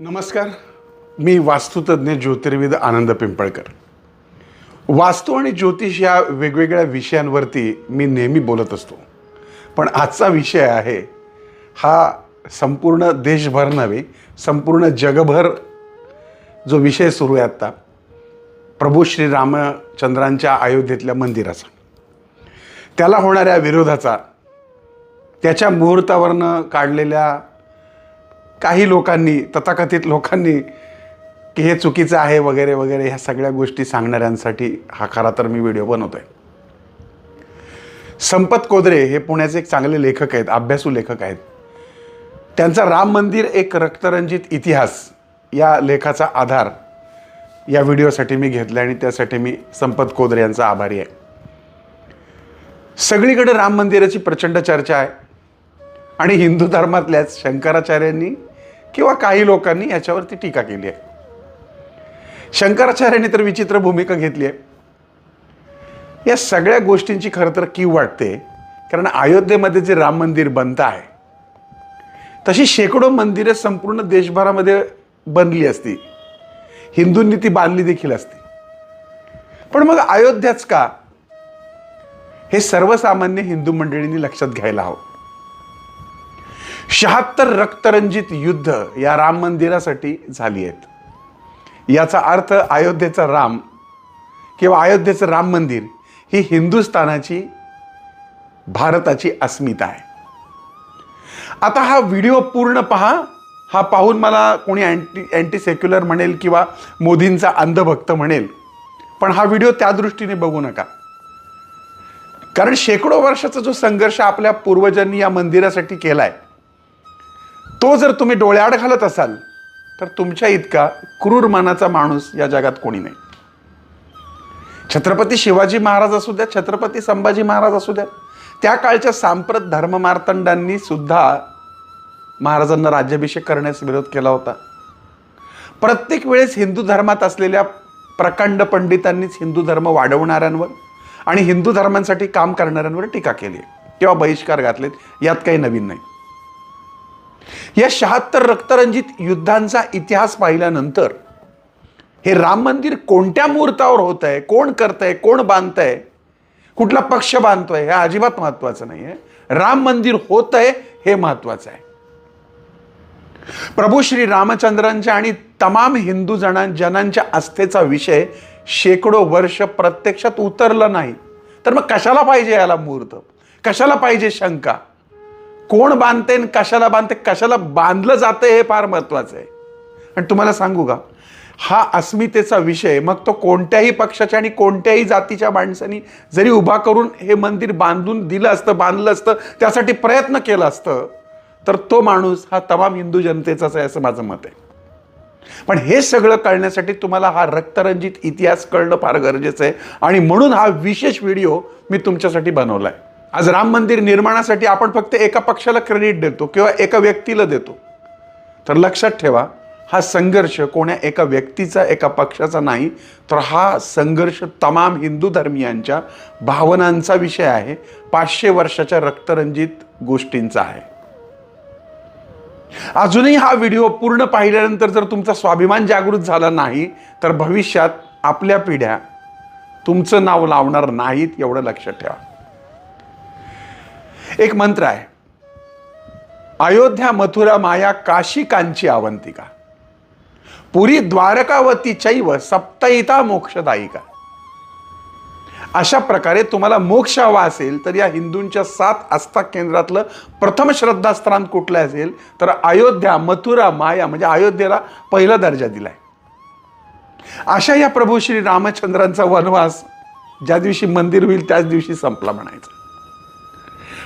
नमस्कार. मी वास्तुतज्ञ ज्योतिर्विद आनंद पिंपळकर. वास्तू आणि ज्योतिष या वेगवेगळ्या विषयांवरती मी नेहमी बोलत असतो. पण आजचा विषय आहे हा संपूर्ण देशभर नव्हे संपूर्ण जगभर जो विषय सुरू आहे आत्ता प्रभू श्री रामचंद्रांच्या अयोध्येतल्या मंदिराचा. त्याला होणाऱ्या विरोधाचा त्याच्या मुहूर्तावरनं काढलेल्या काही लोकांनी तथाकथित लोकांनी की हे चुकीचं आहे वगैरे वगैरे ह्या सगळ्या गोष्टी सांगणाऱ्यांसाठी हा खरा तर मी व्हिडिओ बनवतो आहे संपत कोदरे हे पुण्याचे एक चांगले लेखक आहेत अभ्यासू लेखक आहेत. त्यांचा राम मंदिर एक रक्तरंजित इतिहास या लेखाचा आधार या व्हिडिओसाठी मी घेतला आणि त्यासाठी मी संपत कोदरे यांचा आभारी आहे. सगळीकडे राम मंदिराची प्रचंड चर्चा आहे. आणि हिंदू धर्मातल्याच शंकराचार्यांनी किंवा काही लोकांनी याच्यावरती टीका केली आहे. शंकराचार्यांनी तर विचित्र भूमिका घेतली आहे. या सगळ्या गोष्टींची खरं तर कीव वाटते कारण अयोध्येमध्ये जे राम मंदिर बनत आहे तशी शेकडो मंदिरं संपूर्ण देशभरामध्ये बनली असती. हिंदूंनी ती बांधली देखील असती. पण मग अयोध्याच का? हे सर्वसामान्य हिंदू मंडळींनी लक्षात घ्यायला हवं. शहात्तर रक्तरंजित युद्ध या राम मंदिरासाठी झाली आहेत. याचा अर्थ अयोध्येचा राम किंवा अयोध्येचं राम मंदिर ही हिंदुस्थानाची भारताची अस्मिता आहे. आता हा व्हिडिओ पूर्ण पहा. हा पाहून मला कोणी अँटी अँटी सेक्युलर म्हणेल किंवा मोदींचा अंधभक्त म्हणेल. पण हा व्हिडिओ त्या दृष्टीने बघू नका. कारण शेकडो वर्षाचा जो संघर्ष आपल्या पूर्वजांनी या मंदिरासाठी केला आहे तो जर तुम्ही डोळ्याआड घालत असाल तर तुमच्या इतका क्रूर मनाचा माणूस या जगात कोणी नाही. छत्रपती शिवाजी महाराज असू द्या छत्रपती संभाजी महाराज असू द्या त्या काळच्या सांप्रत धर्ममार्तंडांनी सुद्धा महाराजांना राज्याभिषेक करण्यास विरोध केला होता. प्रत्येक वेळेस हिंदू धर्मात असलेल्या प्रकांड पंडितांनीच हिंदू धर्म वाढवणाऱ्यांवर आणि हिंदू धर्मांसाठी काम करणाऱ्यांवर टीका केली. किंवा बहिष्कार घातलेत यात काही नवीन नाही. या शहात्तर रक्तरंजित युद्धांचा इतिहास पाहिल्यानंतर हे राम मंदिर कोणत्या मुहूर्तावर होत आहे कोण करतंय कोण बांधतंय कुठला पक्ष बांधतोय हे अजिबात महत्वाचं नाही आहे राम मंदिर होत आहे हे महत्वाचं आहे. प्रभू श्री रामचंद्रांच्या आणि तमाम हिंदू जणां जनांच्या आस्थेचा विषय शेकडो वर्ष प्रत्यक्षात उतरला नाही. तर मग कशाला पाहिजे याला मुहूर्त? कशाला पाहिजे शंका? कोण बांधते आणि कशाला बांधते कशाला बांधलं जातं हे फार महत्वाचं आहे. आणि तुम्हाला सांगू का हा अस्मितेचा विषय मग तो कोणत्याही पक्षाच्या आणि कोणत्याही जातीच्या माणसांनी जरी उभा करून हे मंदिर बांधून दिलं असतं बांधलं असतं त्यासाठी प्रयत्न केला असतं तर तो माणूस हा तमाम हिंदू जनतेचाच आहे असं माझं मत आहे. पण हे सगळं कळण्यासाठी तुम्हाला हा रक्तरंजित इतिहास कळणं फार गरजेचं आहे. आणि म्हणून हा विशेष व्हिडिओ मी तुमच्यासाठी बनवला आहे आज राम मंदिर निर्माणासाठी आपण फक्त एका पक्षाला क्रेडिट देतो किंवा एका व्यक्तीला देतो. तर लक्षात ठेवा हा संघर्ष कोण्या एका व्यक्तीचा एका पक्षाचा नाही तर हा संघर्ष तमाम हिंदू धर्मियांच्या भावनांचा विषय आहे. पाचशे वर्षाच्या रक्तरंजित गोष्टींचा आहे. अजूनही हा व्हिडिओ पूर्ण पाहिल्यानंतर जर तुमचा स्वाभिमान जागृत झाला नाही तर भविष्यात आपल्या पिढ्या तुमचं नाव लावणार नाहीत एवढं लक्षात ठेवा. एक मंत्र आहे. अयोध्या मथुरा माया काशी कांची अवंतिका पुरी द्वारकावती चैव सप्तहिता मोक्षदायिका. अशा प्रकारे तुम्हाला मोक्ष हवा असेल तर या हिंदूंच्या सात आस्था केंद्रातलं प्रथम श्रद्धास्थान कुठलं असेल तर अयोध्या मथुरा माया म्हणजे अयोध्येला पहिला दर्जा दिलाय. अशा या प्रभू श्री रामचंद्रांचा वनवास ज्या दिवशी मंदिर होईल त्याच दिवशी संपला म्हणायचं.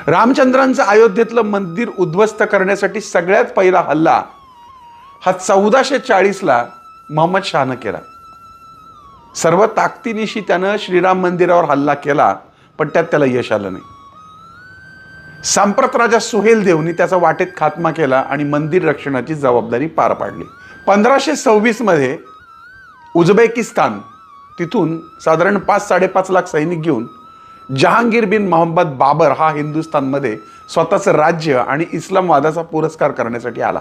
रामचंद्रांचं अयोध्येतलं मंदिर उद्ध्वस्त करण्यासाठी सगळ्यात पहिला हल्ला हा चौदाशे चाळीसला मोहम्मद शहानं केला. सर्व ताकदीनिशी त्यानं श्रीराम मंदिरावर हल्ला केला पण त्यात त्याला यश आलं नाही. सांप्रत राजा सुहेल देवनी त्याचा वाटेत खात्मा केला आणि मंदिर रक्षणाची जबाबदारी पार पाडली. पंधराशे सव्वीसमध्ये उझबेकिस्तान तिथून साधारण पाच साडेपाच लाख सैनिक घेऊन जहांगीर बिन मोहम्मद बाबर हा हिंदुस्थानमध्ये स्वतःचं राज्य आणि इस्लामवादाचा पुरस्कार करण्यासाठी आला.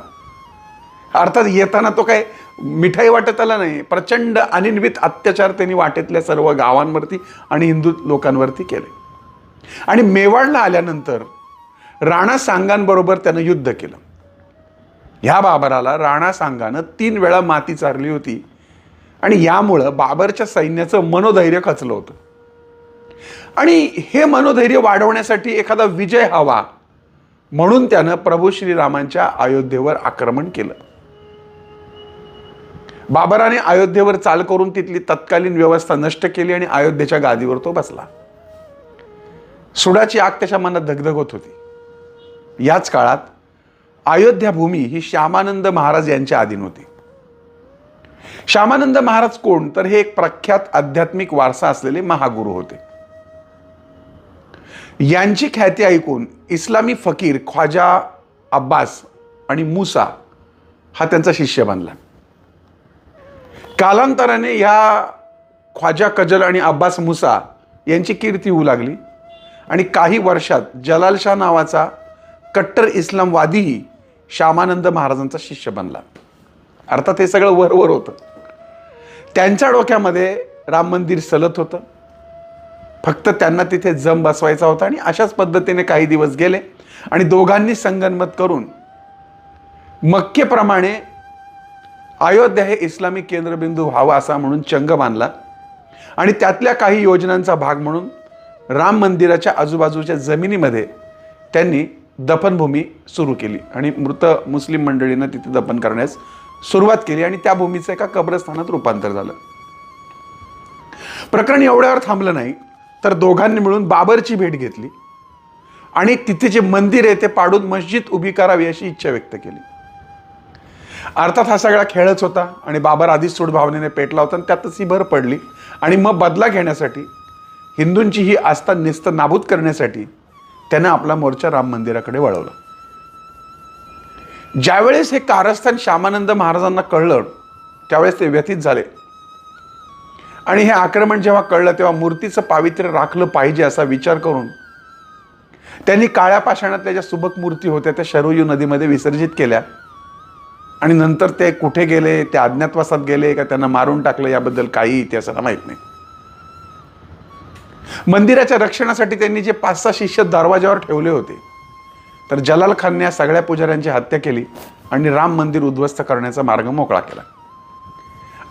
अर्थात येताना तो काय मिठाई वाटत आला नाही प्रचंड अनिर्मित अत्याचार त्यांनी वाटेतल्या सर्व गावांवरती आणि हिंदू लोकांवरती केले. आणि मेवाडला आल्यानंतर राणा सांगांबरोबर त्यानं युद्ध केलं. ह्या बाबराला राणा सांगानं तीन वेळा माती चारली होती. आणि यामुळं बाबरच्या सैन्याचं मनोधैर्य खचलं होतं. आणि हे मनोधैर्य वाढवण्यासाठी एखादा विजय हवा म्हणून त्यानं प्रभू श्रीरामांच्या अयोध्येवर आक्रमण केलं. बाबराने अयोध्येवर चाल करून तिथली तत्कालीन व्यवस्था नष्ट केली आणि अयोध्येच्या गादीवर तो बसला. सुडाची आग त्याच्या मनात धगधगत होती. याच काळात अयोध्या भूमी ही श्यामानंद महाराज यांच्या अधीन होती. श्यामानंद महाराज कोण? तर हे एक प्रख्यात आध्यात्मिक वारसा असलेले महागुरु होते. यांची ख्याती ऐकून इस्लामी फकीर ख्वाजा अब्बास आणि मुसा हा त्यांचा शिष्य बनला. कालांतराने या ख्वाजा कजल आणि अब्बास मुसा यांची कीर्ती होऊ लागली आणि काही वर्षात जलालशाह नावाचा कट्टर इस्लामवादीही श्यामानंद महाराजांचा शिष्य बनला. अर्थात हे सगळं वरवर होतं. त्यांच्या डोक्यामध्ये राम मंदिर सलत होतं. फक्त त्यांना तिथे जम बसवायचा होता आणि अशाच पद्धतीने काही दिवस गेले. आणि दोघांनी संगनमत करून मक्केप्रमाणे अयोध्या हे इस्लामिक केंद्रबिंदू व्हावा असा म्हणून चंग बांधला. आणि त्यातल्या काही योजनांचा भाग म्हणून राम मंदिराच्या आजूबाजूच्या जमिनीमध्ये त्यांनी दफनभूमी सुरू केली. आणि मृत मुस्लिम मंडळींना तिथे दफन करण्यास सुरुवात केली आणि त्या भूमीचं एका कब्रस्थानात रूपांतर झालं. प्रकरण एवढ्यावर थांबलं नाही. तर दोघांनी मिळून बाबरची भेट घेतली. आणि तिथे जे मंदिर आहे ते पाडून मस्जिद उभी करावी अशी इच्छा व्यक्त केली. अर्थात हा सगळा खेळच होता आणि बाबर आधीच सूड भावनेने पेटला होता आणि त्यातच ही भर पडली. आणि मग बदला घेण्यासाठी हिंदूंची ही आस्था निस्त नाबूद करण्यासाठी त्यानं आपला मोर्चा राम मंदिराकडे वळवला. ज्यावेळेस हे कारस्थान श्यामानंद महाराजांना कळलं त्यावेळेस ते व्यथित झाले. आणि हे आक्रमण जेव्हा कळलं तेव्हा मूर्तीचं पावित्र्य राखलं पाहिजे असा विचार करून त्यांनी काळ्या पाषाणातल्या ज्या सुबक मूर्ती होत्या त्या शरयू नदीमध्ये विसर्जित केल्या. आणि नंतर ते कुठे गेले ते अज्ञातवासात गेले का त्यांना मारून टाकलं याबद्दल काही इतिहासाला माहीत नाही. मंदिराच्या रक्षणासाठी त्यांनी जे पाच सहा शिष्य दरवाजावर ठेवले होते तर जलाल खानने या सगळ्या पुजाऱ्यांची हत्या केली आणि राम मंदिर उद्ध्वस्त करण्याचा मार्ग मोकळा केला.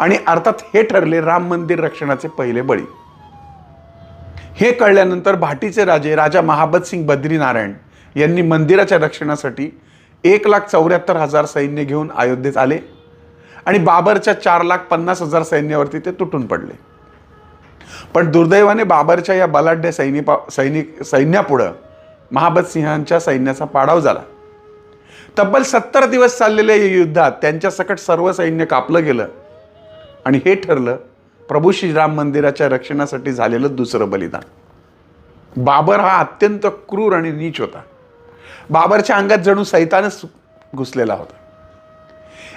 आणि अर्थात हे ठरले राम मंदिर रक्षणाचे पहिले बळी. हे कळल्यानंतर भाटीचे राजे राजा महाबत सिंग बद्रीनारायण यांनी मंदिराच्या रक्षणासाठी एक लाख चौऱ्याहत्तर हजार सैन्य घेऊन अयोध्येत आले आणि बाबरच्या चार लाख पन्नास हजार सैन्यावरती ते तुटून पडले. पण दुर्दैवाने बाबरच्या या बलाढ्य सैनिपा सैनिक सैन्यापुढं महाबत सिंहांच्या सैन्याचा पाडाव झाला. तब्बल सत्तर दिवस चाललेल्या या युद्धात त्यांच्या सकट सर्व सैन्य कापलं गेलं. आणि हे ठरलं प्रभू श्रीराम मंदिराच्या रक्षणासाठी झालेलं दुसरं बलिदान. बाबर हा अत्यंत क्रूर आणि नीच होता. बाबरच्या अंगात जणू सैतानच घुसलेला होता.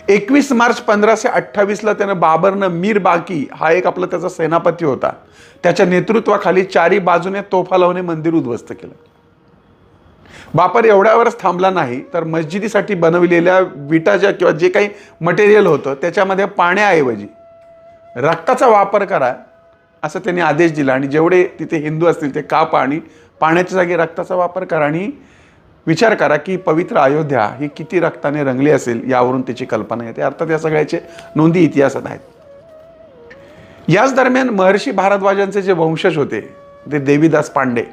एकवीस मार्च पंधराशे अठ्ठावीसला त्यानं बाबरनं मीर बाकी हा एक आपला त्याचा सेनापती होता. त्याच्या नेतृत्वाखाली चारी बाजूने तोफा लावणे मंदिर उद्ध्वस्त केलं. बापर एवढ्यावरच थांबला नाही तर मस्जिदीसाठी बनविलेल्या विटाच्या किंवा जे काही मटेरियल होतं त्याच्यामध्ये पाण्याऐवजी रक्ताचा वापर करा असं त्यांनी आदेश दिला. आणि जेवढे तिथे हिंदू असतील ते कापा आणि पाण्याच्या जागी रक्ताचा वापर करा आणि विचार करा की पवित्र अयोध्या ही किती रक्ताने रंगली असेल यावरून त्याची कल्पना येते. अर्थात या सगळ्याचे नोंदी इतिहासात आहेत. याच दरम्यान महर्षी भारद्वाजांचे जे वंशज होते ते देवीदास पांडे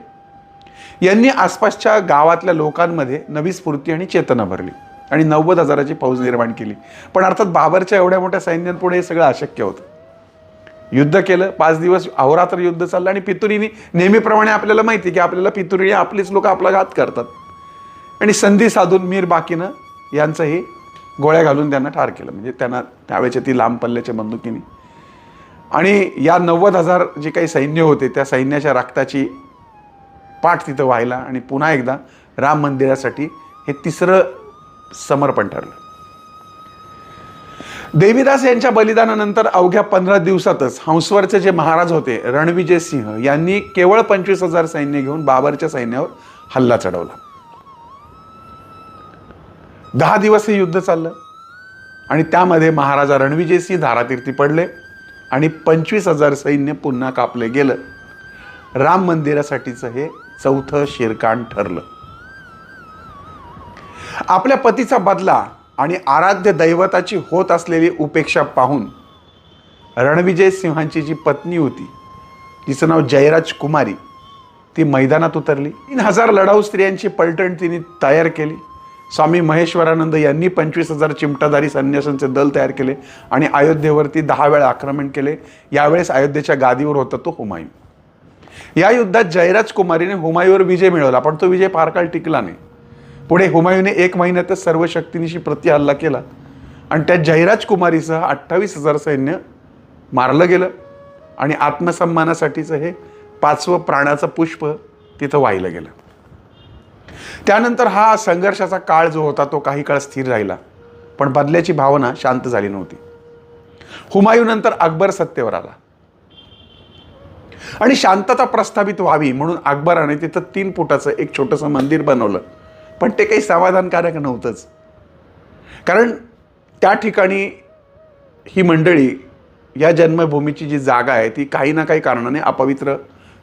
यांनी आसपासच्या गावातल्या लोकांमध्ये नवी स्फूर्ती आणि चेतना भरली आणि नव्वद हजाराची फौज निर्माण केली. पण अर्थात बाबरच्या एवढ्या मोठ्या सैन्यांपुढे हे सगळं अशक्य होतं. युद्ध केलं पाच दिवस अहोरात्र युद्ध चाललं आणि पितुरीने नेहमीप्रमाणे आपल्याला माहिती की आपल्याला पितुरीने आपलीच लोक आपला घात करतात. आणि संधी साधून मीर बाकीनं यांचंही गोळ्या घालून त्यांना ठार केलं. म्हणजे त्यांना त्यावेळेच्या ती लांब पल्ल्याच्या बंदुकीने. आणि या नव्वद हजार जे काही सैन्य होते त्या सैन्याच्या रक्ताची पाठ तिथं व्हायला आणि पुन्हा एकदा राम मंदिरासाठी हे तिसरं समर्पण ठरलं. देवीदास यांच्या बलिदानानंतर अवघ्या पंधरा दिवसातच हंसवरचे जे महाराज होते रणविजय सिंह यांनी केवळ पंचवीस हजार सैन्य घेऊन बाबरच्या सैन्यावर हल्ला चढवला. दहा दिवस हे युद्ध चाललं आणि त्यामध्ये महाराजा रणविजयसिंह धारातीर्थी पडले आणि पंचवीस हजार सैन्य पुन्हा कापले गेलं. राम मंदिरासाठीचं हे चौथं शिरकाण ठरलं. आपल्या पतीचा बदला आणि आराध्य दैवताची होत असलेली उपेक्षा पाहून रणविजय सिंहांची जी पत्नी होती तिचं नाव जयराज कुमारी ती मैदानात उतरली. तीन हजार लढाऊ स्त्रियांची पलटण तिने तयार केली. स्वामी महेश्वरानंद यांनी पंचवीस हजार चिमटाधारी संन्यासांचे दल तयार केले आणि अयोध्येवरती दहा वेळा आक्रमण केले. यावेळेस अयोध्येच्या गादीवर होता तो हुमायून. या युद्धात जयराज कुमारीने हुमायूवर विजय मिळवला पण तो विजय फार काळ टिकला नाही. पुढे हुमायूने एक महिन्यातच सर्व शक्तीनिशी प्रतिहल्ला केला. आणि त्या जयराज कुमारीसह अठ्ठावीस हजार सैन्य मारलं गेलं आणि आत्मसन्मानासाठीचं हे पाचवं प्राणाचं पुष्प तिथं वाहिलं गेलं. त्यानंतर हा संघर्षाचा काळ जो होता तो काही काळ स्थिर राहिला. पण बदल्याची भावना शांत झाली नव्हती. हुमायूनंतर अकबर सत्तेवर आला. आणि शांतता प्रस्थापित व्हावी म्हणून अकबराने तिथं तीन फुटाचं एक छोटंसं मंदिर बनवलं. पण ते काही समाधानकारक नव्हतंच. कारण त्या ठिकाणी ही मंडळी या जन्मभूमीची जी जागा आहे ती काही ना काही कारणाने अपवित्र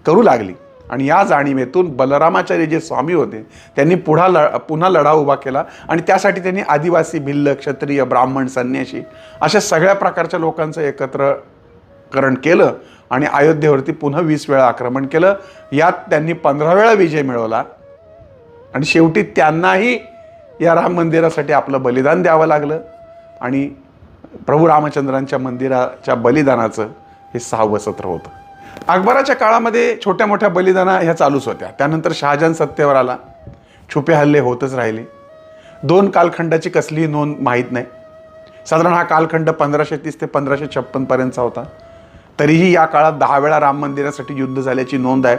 करू लागली. आणि या जाणीवेतून बलरामाचार्य जे स्वामी होते त्यांनी पुढा ल पुन्हा लढा उभा केला आणि त्यासाठी त्यांनी आदिवासी भिल्ल क्षत्रिय ब्राह्मण संन्याशी अशा सगळ्या प्रकारच्या लोकांचं एकत्रकरण केलं आणि अयोध्येवरती पुन्हा वीस वेळा आक्रमण केलं. यात त्यांनी पंधरा वेळा विजय मिळवला. आणि शेवटी त्यांनाही या राम मंदिरासाठी आपलं बलिदान द्यावं लागलं. आणि प्रभू रामचंद्रांच्या मंदिराच्या बलिदानाचं हे सहावं सत्र होतं. अकबराच्या काळामध्ये छोट्या मोठ्या बलिदाना ह्या चालूच होत्या. त्यानंतर शहाजहान सत्तेवर आला. छुपे हल्ले होतच राहिले. दोन कालखंडाची कसलीही नोंद माहीत नाही. साधारण हा कालखंड पंधराशे तीस ते पंधराशे छप्पनपर्यंतचा होता. तरीही या काळात दहा वेळा राम मंदिरासाठी युद्ध झाल्याची नोंद आहे.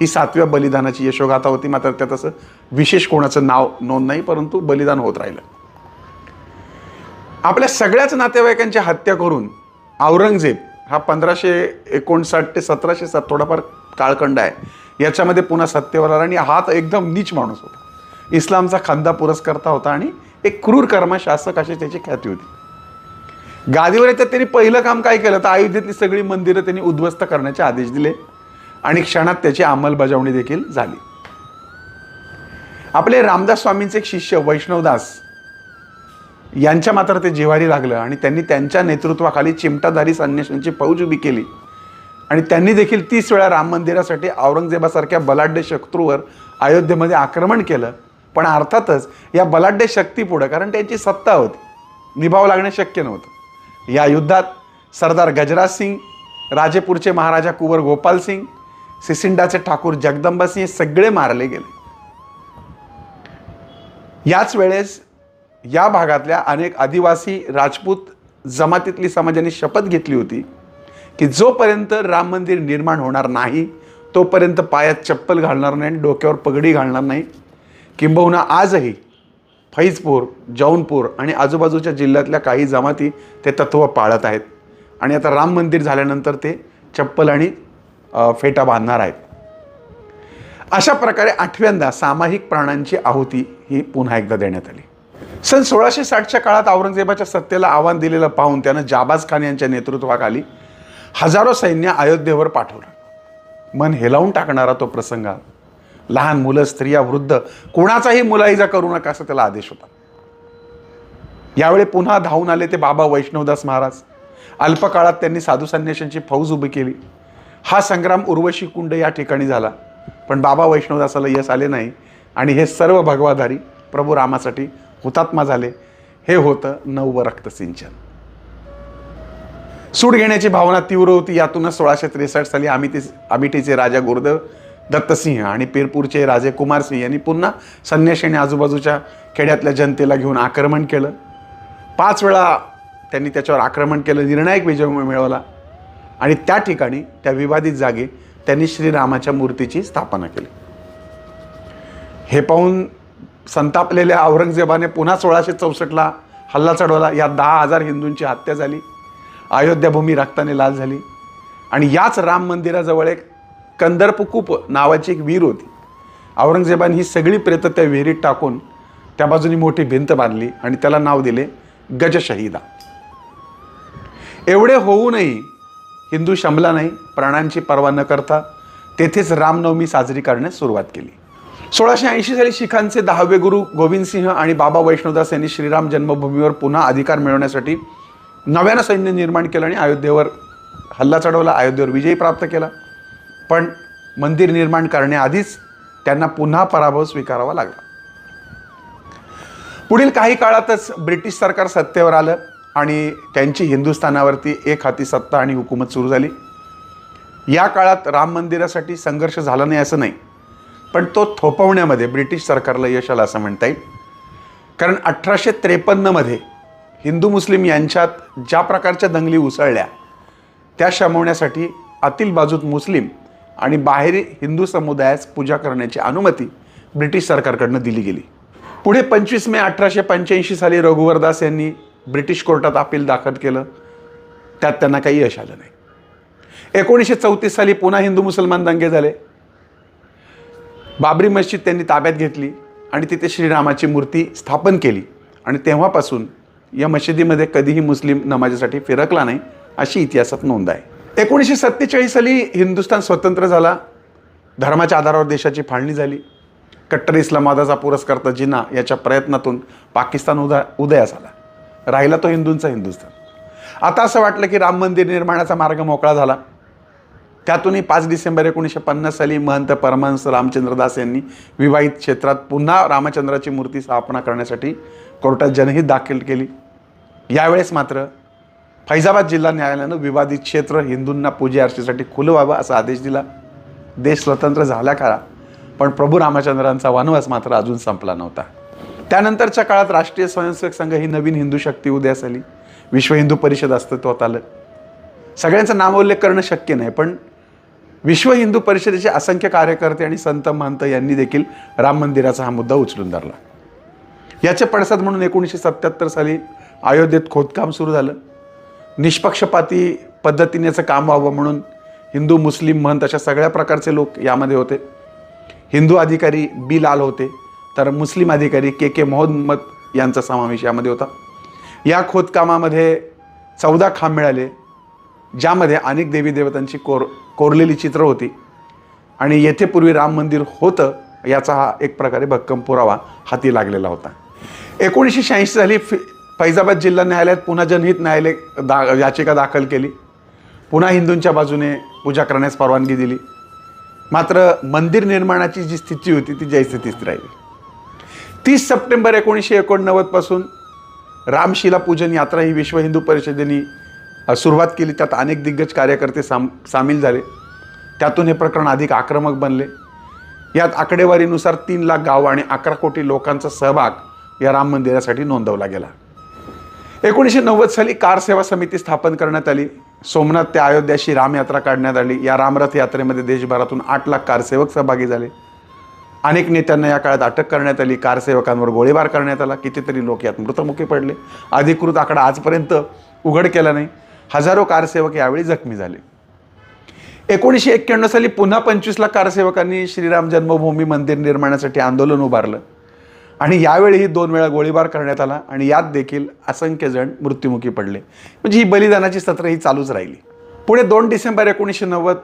ही सातव्या बलिदानाची यशोगाथा होती मात्र त्यात असं विशेष कोणाचं नाव नोंद नाही परंतु बलिदान होत राहिलं. आपल्या सगळ्याच नातेवाईकांची हत्या करून औरंगजेब हा पंधराशे एकोणसाठ ते सतराशे सात थोडाफार काळखंड आहे. याच्यामध्ये पुन्हा सत्तेवर आला आणि हा तर एकदम नीच माणूस होता. इस्लामचा खांदा पुरस्कर्ता होता आणि एक क्रूर कर्मा शासक अशी त्याची ख्याती होती. गादीवर येतात त्यांनी पहिलं काम काय केलं? तर अयोध्येतली सगळी मंदिरं त्यांनी उद्ध्वस्त करण्याचे आदेश दिले. आणि क्षणात त्याची अंमलबजावणी देखील झाली. आपले रामदास स्वामींचे एक शिष्य वैष्णवदास यांच्या मात्र ते जिवारी लागलं आणि त्यांनी त्यांच्या नेतृत्वाखाली चिमटाधारी संन्याशांची फौज उभी केली. आणि त्यांनी देखील तीस वेळा राम मंदिरासाठी औरंगजेबासारख्या बलाढ्य शत्रूवर अयोध्येमध्ये आक्रमण केलं. पण अर्थातच या बलाढ्य शक्तीपुढं कारण त्यांची सत्ता होती निभाव लागणं शक्य नव्हतं. या युद्धात सरदार गजराज सिंग राजेपूरचे महाराजा कुंवर गोपाल सिंग सिसिंडाचे ठाकूर जगदंबा सिंह हे सगळे मारले गेले. याच वेळेस या भागातल्या अनेक आदिवासी राजपूत जमातीतली समाजाने शपथ घेतली होती की जोपर्यंत राम मंदिर निर्माण होणार नाही तोपर्यंत पायात चप्पल घालणार नाही आणि डोक्यावर पगडी घालणार नाही. किंबहुना आजही फैजपूर जौनपूर आणि आजूबाजूच्या जिल्ह्यातल्या काही जमाती ते तत्त्व पाळत आहेत. आणि आता राम मंदिर झाल्यानंतर ते चप्पल आणि फेटा बांधणार आहेत. अशा प्रकारे आठव्यांदा सामायिक प्राणांची आहुती ही पुन्हा एकदा देण्यात आली. सन सोळाशे साठच्या काळात औरंगजेबाच्या सत्तेला आव्हान दिलेलं पाहून त्यानं जाबाज खान यांच्या नेतृत्वाखाली हजारो सैन्य अयोध्येवर पाठवलं. मन हेलावून टाकणारा तो प्रसंग लहान मुलं स्त्रिया वृद्ध कोणाचाही मुलाइजा करू नका असा त्याला आदेश होता. यावेळी पुन्हा धावून आले ते बाबा वैष्णवदास महाराज. अल्पकाळात त्यांनी साधू संन्याशांची फौज उभी केली. हा संग्राम उर्वशी कुंड या ठिकाणी झाला. पण बाबा वैष्णवदासाला यश आले नाही आणि हे सर्व भगवाधारी प्रभू रामासाठी हुतात्मा झाले. हे होतं नव रक्तसिंचन. सूड घेण्याची भावना तीव्र होती. यातूनच सोळाशे त्रेसष्ट साली आमिती आमिटीचे राजा गुरुदेव दत्तसिंह आणि पेरपूरचे राजे कुमारसिंह यांनी पुन्हा संन्याशीने आजूबाजूच्या खेड्यातल्या जनतेला घेऊन आक्रमण केलं. पाच वेळा त्यांनी त्याच्यावर आक्रमण केलं. निर्णायक विजय मिळवला. आणि त्या ठिकाणी त्या विवादित जागी त्यांनी श्रीरामाच्या मूर्तीची स्थापना केली. हे पाहून संतापलेल्या औरंगजेबाने पुन्हा सोळाशे चौसष्टला हल्ला चढवला. यात दहा हजार हिंदूंची हत्या झाली अयोध्याभूमी रक्ताने लाल झाली आणि याच राम मंदिराजवळ एक कंदर्पकूप नावाची एक विहीर होती. औरंगजेबाने ही सगळी प्रेतं त्या विहिरीत टाकून त्या बाजूनी मोठी भिंत बांधली आणि त्याला नाव दिले गजशहीदा. एवढे होऊनही हिंदू शमला नाही प्राणांची पर्वा न करता तेथेच रामनवमी साजरी करण्यास सुरुवात केली. सोळाशे ऐंशी साली शिखांचे दहावे गुरु गोविंदसिंह आणि बाबा वैष्णवदास यांनी श्रीराम जन्मभूमीवर पुन्हा अधिकार मिळवण्यासाठी नव्यानं सैन्य निर्माण केलं आणि अयोध्येवर हल्ला चढवला अयोध्येवर विजय प्राप्त केला. पण मंदिर निर्माण करण्याआधीच त्यांना पुन्हा पराभव स्वीकारावा लागला. पुढील काही काळातच ब्रिटिश सरकार सत्तेवर आलं. आणि त्यांची हिंदुस्थानावरती एक हाती सत्ता आणि हुकूमत सुरू झाली. या काळात राम मंदिरासाठी संघर्ष झाला नाही असं नाही पण तो थोपवण्यामध्ये ब्रिटिश सरकारला यश आलं असं म्हणता येईल. कारण अठराशे त्रेपन्नमध्ये हिंदू मुस्लिम यांच्यात ज्या प्रकारच्या दंगली उसळल्या त्या शमवण्यासाठी आतील बाजूत मुस्लिम आणि बाहेरी हिंदू समुदायास पूजा करण्याची अनुमती ब्रिटिश सरकारकडनं दिली गेली. पुढे पंचवीस मे अठराशे पंच्याऐंशी साली रघुवरदास यांनी ब्रिटिश कोर्टात अपील दाखल केलं. त्यात त्यांना काही यश आलं नाही. एकोणीसशे चौतीस साली पुन्हा हिंदू मुसलमान दंगे झाले. बाबरी मस्जिद त्यांनी ताब्यात घेतली आणि तिथे श्रीरामाची मूर्ती स्थापन केली. आणि तेव्हापासून या मशिदीमध्ये कधीही मुस्लिम नमाजासाठी फिरकला नाही अशी इतिहासात नोंद आहे. एकोणीसशे सत्तेचाळीस साली हिंदुस्थान स्वतंत्र झाला. धर्माच्या आधारावर देशाची फाळणी झाली. कट्टर इस्लामादाचा पुरस्कार जिना याच्या प्रयत्नातून पाकिस्तान उदा उदयास आला. राहिला तो हिंदूंचा हिंदुस्थान. आता असं वाटलं की राम मंदिर निर्माणाचा मार्ग मोकळा झाला. त्यातूनही पाच डिसेंबर एकोणीसशे पन्नास साली महंत परमहंस रामचंद्रदास यांनी विवाहित क्षेत्रात पुन्हा रामचंद्राची मूर्ती स्थापना करण्यासाठी कोर्टात जनहित दाखल केली. यावेळेस मात्र फैजाबाद जिल्हा न्यायालयानं विवादित क्षेत्र हिंदूंना पूजे अर्चेसाठी खुलं व्हावं असा आदेश दिला. देश स्वतंत्र झाला खरा पण प्रभू रामचंद्रांचा वनवास मात्र अजून संपला नव्हता. त्यानंतरच्या काळात राष्ट्रीय स्वयंसेवक संघ ही नवीन हिंदू शक्ती उदयास आली. विश्व हिंदू परिषद अस्तित्वात आलं. सगळ्यांचा नामोल्लेख करणं शक्य नाही पण विश्व हिंदू परिषदेचे असंख्य कार्यकर्ते आणि संत महंत यांनी देखील राम मंदिराचा हा मुद्दा उचलून धरला. याचे पडसाद म्हणून एकोणीसशे सत्याहत्तर साली अयोध्येत खोदकाम सुरू झालं. निष्पक्षपाती पद्धतीने याचं काम व्हावं म्हणून हिंदू मुस्लिम महंत अशा सगळ्या प्रकारचे लोक यामध्ये होते. हिंदू अधिकारी बी लाल होते. तर मुस्लिम अधिकारी के के मोहम्मद यांचा समावेश यामध्ये होता. या खोदकामामध्ये चौदा खांब मिळाले ज्यामध्ये अनेक देवी देवतांची कोर कोरलेली चित्र होती. आणि येथे पूर्वी राम मंदिर होतं याचा हा एक प्रकारे भक्कम पुरावा हाती लागलेला होता. एकोणीसशे शहाऐंशी साली फि फैजाबाद जिल्हा न्यायालयात पुन्हा जनहित न्यायालय दा याचिका दाखल केली. पुन्हा हिंदूंच्या बाजूने पूजा करण्यास परवानगी दिली. मात्र मंदिर निर्माणाची जी स्थिती होती ती जैसे राहिली. तीस सप्टेंबर एकोणीसशे एकोणनव्वदपासून रामशिला पूजन यात्रा ही विश्व हिंदू परिषदेने सुरुवात केली. त्यात अनेक दिग्गज कार्यकर्ते साम सामील झाले. त्यातून हे प्रकरण अधिक आक्रमक बनले. यात आकडेवारीनुसार तीन लाख गाव आणि अकरा कोटी लोकांचा सहभाग या राम मंदिरासाठी नोंदवला गेला. एकोणीसशे नव्वद साली कार सेवा समिती स्थापन करण्यात आली. सोमनाथ ते अयोध्याशी रामयात्रा काढण्यात आली. या रामरथ यात्रेमध्ये देशभरातून आठ लाख कारसेवक सहभागी झाले. अनेक नेत्यांना या काळात अटक करण्यात आली. कारसेवकांवर गोळीबार करण्यात आला. कितीतरी लोक यात मृतमुखी पडले. अधिकृत आकडा आजपर्यंत उघड केला नाही. हजारो कारसेवक यावेळी जखमी झाले. एकोणीसशे एक्क्याण्णव साली पुन्हा पंचवीसला कारसेवकांनी श्रीराम जन्मभूमी मंदिर निर्माणासाठी आंदोलन उभारलं. आणि यावेळीही दोन वेळा गोळीबार करण्यात आला आणि यात देखील असंख्य जण मृत्युमुखी पडले. म्हणजे ही बलिदानाची सत्र ही चालूच राहिली. पुढे दोन डिसेंबर एकोणीसशे नव्वद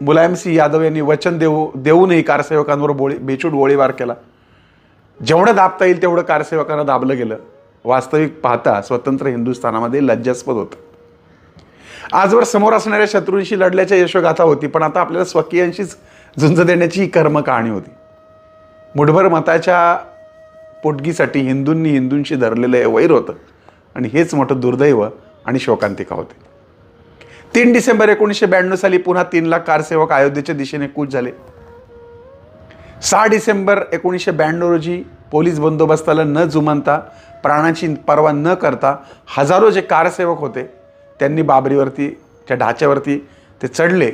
मुलायमसिंह यादव यांनी वचन देऊ देऊनही कारसेवकांवर बोळी बेछूट गोळीबार केला. जेवढं दाबता येईल तेवढं कारसेवकांना दाबलं गेलं. वास्तविक पाहता स्वतंत्र हिंदुस्थानामध्ये लज्जास्पद होतं. आजवर समोर असणाऱ्या शत्रूंशी लढल्याच्या यशोगाथा होती पण आता आपल्याला स्वकीयांशीच झुंज देण्याची ही कर्म कहाणी होती. मुठभर मताच्या पोटगीसाठी हिंदूंनी हिंदूंशी धरलेलं वैर होतं. आणि हेच मोठं दुर्दैव आणि शोकांतिका होते. तीन डिसेंबर एकोणीसशे ब्याण्णव साली पुन्हा तीन लाख कारसेवक अयोध्येच्या दिशेने कूच झाले. सहा डिसेंबर एकोणीसशे ब्याण्णव रोजी पोलीस बंदोबस्ताला न जुमानता प्राणाची पर्वा न करता हजारो जे कारसेवक होते त्यांनी बाबरीवरती त्या ढाच्यावरती ते चढले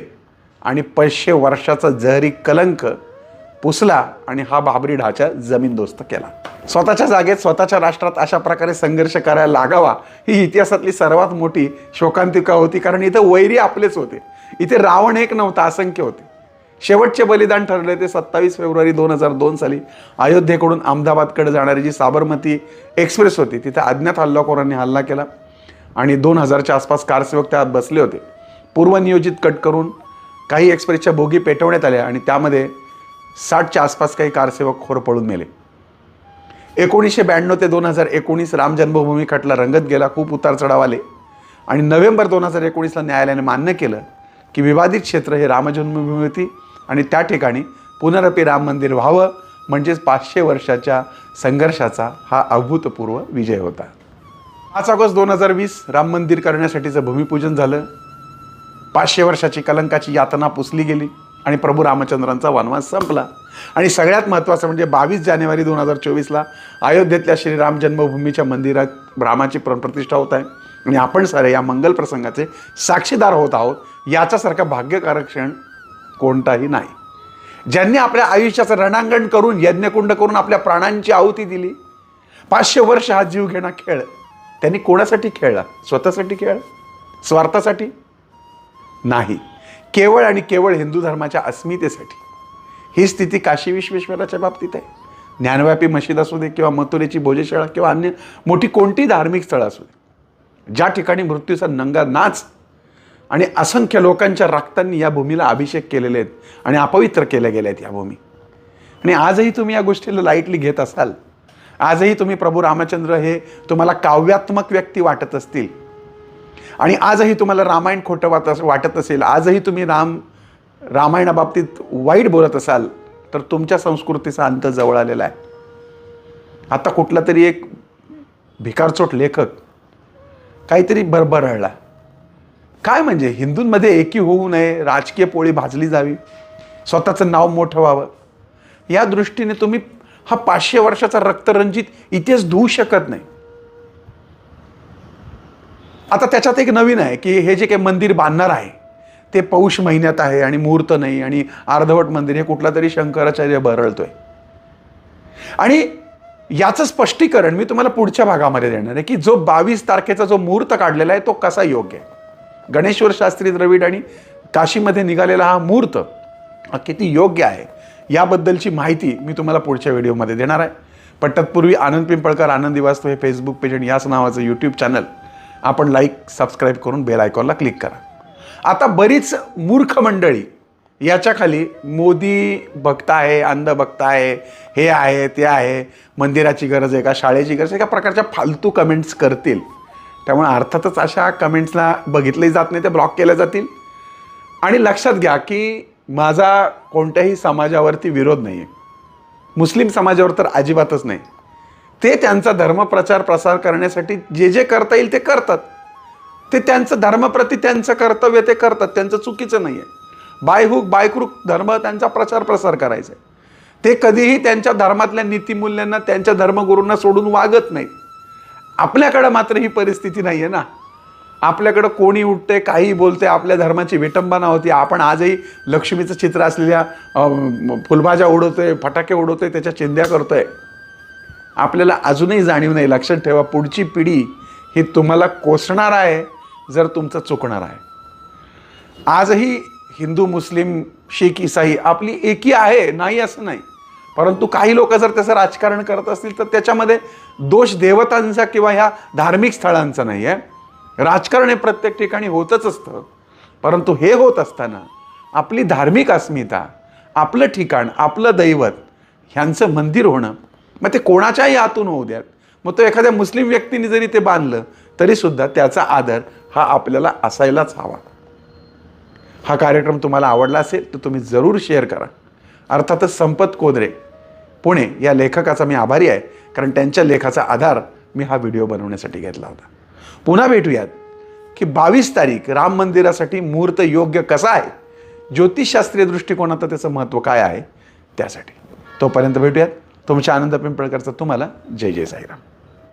आणि पैसे वर्षाचा जहरी कलंक पुसला आणि हा बाबरी ढाचा जमीनदोस्त केला. स्वतःच्या जागेत स्वतःच्या राष्ट्रात अशा प्रकारे संघर्ष करायला लागावा ही इतिहासातली सर्वात मोठी शोकांतिका होती कारण इथं वैरी आपलेच होते. इथे रावण एक नव्हता असंख्य होते. शेवटचे बलिदान ठरले ते सत्तावीस फेब्रुवारी दोन हजार दोन साली अयोध्येकडून अहमदाबादकडे जाणारी जी साबरमती एक्सप्रेस होती तिथे अज्ञात हल्लाखोरांनी हल्ला केला आणि दोन हजारच्या आसपास कारसेवक त्यात बसले होते. पूर्वनियोजित कट करून काही एक्सप्रेसच्या बोगी पेटवण्यात आल्या आणि त्यामध्ये साठच्या आसपास काही कारसेवक खोर पळून मेले. एकोणीसशे ब्याण्णव ते दोन हजार एकोणीस राम जन्मभूमी खटला रंगत गेला खूप उतार चढाव आले. आणि नोव्हेंबर दोन हजार एकोणीसला न्यायालयाने मान्य केलं की विवादित क्षेत्र हे रामजन्मभूमी होती आणि त्या ठिकाणी पुनरपी राम मंदिर व्हावं म्हणजेच पाचशे वर्षाच्या संघर्षाचा हा अभूतपूर्व विजय होता. पाच ऑगस्ट दोन हजार वीस राम मंदिर करण्यासाठीचं भूमिपूजन झालं. पाचशे वर्षाची कलंकाची यातना पुसली गेली. आणि प्रभू रामचंद्रांचा वनवास संपला. आणि सगळ्यात महत्त्वाचं म्हणजे बावीस जानेवारी दोन हजार चोवीसला अयोध्येतल्या श्रीराम जन्मभूमीच्या मंदिरात रामाची प्रतिष्ठा होत आहे. आणि आपण सारे या मंगल प्रसंगाचे साक्षीदार होत आहोत. याच्यासारखा भाग्यकारक क्षण कोणताही नाही. ज्यांनी आपल्या आयुष्याचं रणांगण करून यज्ञकुंड करून आपल्या प्राणांची आहुती दिली पाचशे वर्ष हा जीव घेणा खेळ. त्यांनी कोणासाठी खेळला? स्वतःसाठी खेळ? स्वार्थासाठी? नाही. केवळ आणि केवळ हिंदू धर्माच्या अस्मितेसाठी. ही स्थिती काशी विश्वेश्वराच्या बाबतीत आहे. ज्ञानव्यापी मशीद असू दे किंवा मथुरेची भोजशाळा किंवा अन्य मोठी कोणती धार्मिक स्थळं असू दे ज्या ठिकाणी मृत्यूचा नंगा नाच आणि असंख्य लोकांच्या रक्तांनी या भूमीला अभिषेक केलेले आहेत आणि अपवित्र केल्या गेल्या आहेत या भूमी. आणि आजही तुम्ही या गोष्टीला लाईटली घेत असाल. आजही तुम्ही प्रभू रामचंद्र हे तुम्हाला काव्यात्मक व्यक्ती वाटत असतील. आणि आजही तुम्हाला रामायण खोटं वाट वाटत असेल आजही तुम्ही राम रामायणाबाबतीत वाईट बोलत असाल तर तुमच्या संस्कृतीचा अंत जवळ आलेला आहे. आता कुठला तरी एक भिकारचोट लेखक काहीतरी बरबरळला काय म्हणजे? हिंदूंमध्ये एकी होऊ नये राजकीय पोळी भाजली जावी स्वतःचं नाव मोठं व्हावं. या दृष्टीने तुम्ही हा पाचशे वर्षाचा रक्तरंजित इतिहास धुवू शकत नाही. आता त्याच्यात एक नवीन आहे की हे जे काही मंदिर बांधणार आहे ते पौष महिन्यात आहे आणि मुहूर्त नाही आणि अर्धवट मंदिर हे कुठला तरी शंकराचार्य बरळतोय. आणि याचं स्पष्टीकरण मी तुम्हाला पुढच्या भागामध्ये देणार आहे की जो बावीस तारखेचा जो मुहूर्त काढलेला आहे तो कसा योग्य आहे? गणेश्वर शास्त्री द्रविड आणि काशीमध्ये निघालेला हा मुहूर्त किती योग्य आहे याबद्दलची माहिती मी तुम्हाला पुढच्या व्हिडिओमध्ये देणार आहे. पण तत्पूर्वी आनंद पिंपळकर आनंदी वास्तव हे फेसबुक पेज आणि याच नावाचं यूट्यूब चॅनल आपण लाईक सबस्क्राईब करून बेल आयकॉनला क्लिक करा. आता बरीच मूर्ख मंडळी याच्याखाली मोदी भक्त आहे अंध भक्त आहे हे आहे ते आहे मंदिराची गरज आहे का शाळेची गरज आहे का प्रकारच्या फालतू कमेंट्स करतील. त्यामुळे अर्थातच अशा कमेंट्सला बघितले जात नाही ते ब्लॉक केल्या जातील. आणि लक्षात घ्या की माझा कोणत्याही समाजावरती विरोध नाही आहे मुस्लिम समाजावर तर अजिबातच नाही. ते त्यांचा धर्मप्रचार प्रसार करण्यासाठी जे जे करता येईल ते करतात. ते त्यांचं धर्मप्रती त्यांचं कर्तव्य ते करतात त्यांचं चुकीचं नाही आहे. बायहूक बायक्रुक धर्म त्यांचा प्रचार प्रसार करायचा आहे. ते कधीही त्यांच्या धर्मातल्या नीतिमूल्यांना त्यांच्या धर्मगुरूंना सोडून वागत नाहीत. आपल्याकडं मात्र ही परिस्थिती नाही आहे ना. आपल्याकडं कोणी उठते काही बोलते आपल्या धर्माची विटंबना होती. आपण आजही लक्ष्मीचं चित्र असलेल्या फुलभाज्या उडवतोय फटाके उडवतोय त्याच्या चिंध्या करतोय. आपल्याला अजूनही जाणीव नाही. लक्षात ठेवा पुढची पिढी ही तुम्हाला कोसणार आहे जर तुमचं चुकणार आहे. आजही हिंदू मुस्लिम शीख इसाई आपली एकी आहे नाही असं नाही. परंतु काही लोक जर त्याचं राजकारण करत असतील तर त्याच्यामध्ये दोष देवतांचा किंवा ह्या धार्मिक स्थळांचा नाही आहे. राजकारण हे प्रत्येक ठिकाणी होतच असतं. परंतु हे होत असताना आपली धार्मिक अस्मिता आपलं ठिकाण आपलं दैवत ह्यांचं मंदिर होणं मग ते कोणाच्याही हातून होऊ द्यात मग तो एखाद्या मुस्लिम व्यक्तीने जरी ते बांधलं तरीसुद्धा त्याचा आदर हा आपल्याला असायलाच हवा. हा कार्यक्रम तुम्हाला आवडला असेल तर तुम्ही जरूर शेअर करा. अर्थातच संपत कोदरे पुणे या लेखकाचा मी आभारी आहे कारण त्यांच्या लेखाचा आधार मी हा व्हिडिओ बनवण्यासाठी घेतला होता. पुन्हा भेटूयात की बावीस तारीख राम मंदिरासाठी मुहूर्त योग्य कसा आहे? ज्योतिषशास्त्रीय दृष्टिकोनात त्याचं महत्त्व काय आहे? त्यासाठी. तोपर्यंत भेटूयात. तुमच्या आनंद पिंपळकरचा तुम्हाला जय जय साईराम.